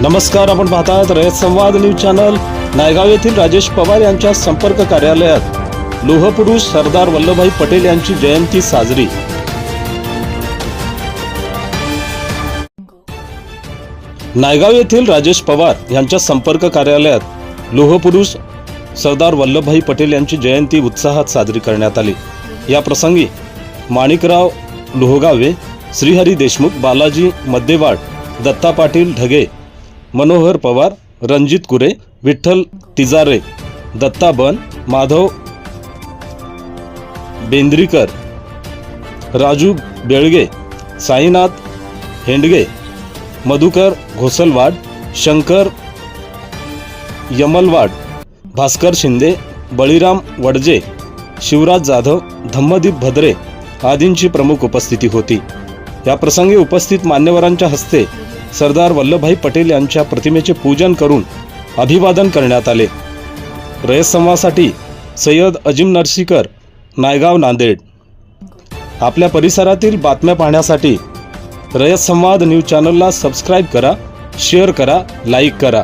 नमस्कार आपण पाहतात रयत संवाद न्यूज चॅनल. नायगाव येथील राजेश पवार यांच्या संपर्क कार्यालयात लोहपुरुष सरदार वल्लभभाई पटेल यांची जयंती साजरी. नायगाव येथील राजेश पवार यांच्या संपर्क कार्यालयात लोहपुरुष सरदार वल्लभभाई पटेल यांची जयंती उत्साहात साजरी करण्यात आली. या प्रसंगी माणिकराव लोहगावे श्रीहरी देशमुख बालाजी मद्देवाड दत्ता पाटील ढगे मनोहर पवार रणजित कुरे विठ्ठल तिजारे दत्ता बन माधव बेंद्रीकर राजू बेळगे साईनाथ हेंडगे मधुकर घोसलवाड शंकर यमलवाड भास्कर शिंदे बळीराम वडजे शिवराज जाधव धम्मदीप भद्रे आदींची प्रमुख उपस्थिती होती. या प्रसंगी उपस्थित मान्यवरांच्या हस्ते सरदार वल्लभभाई पटेल यांच्या प्रतिमेचे पूजन करून अभिवादन करण्यात आले. रयतसंवादसाठी सय्यद अजिम नरसीकर नायगाव नांदेड. आपल्या परिसरातील बातम्या पाहण्यासाठी रयत संवाद न्यूज चॅनलला सबस्क्राईब करा शेअर करा लाईक करा.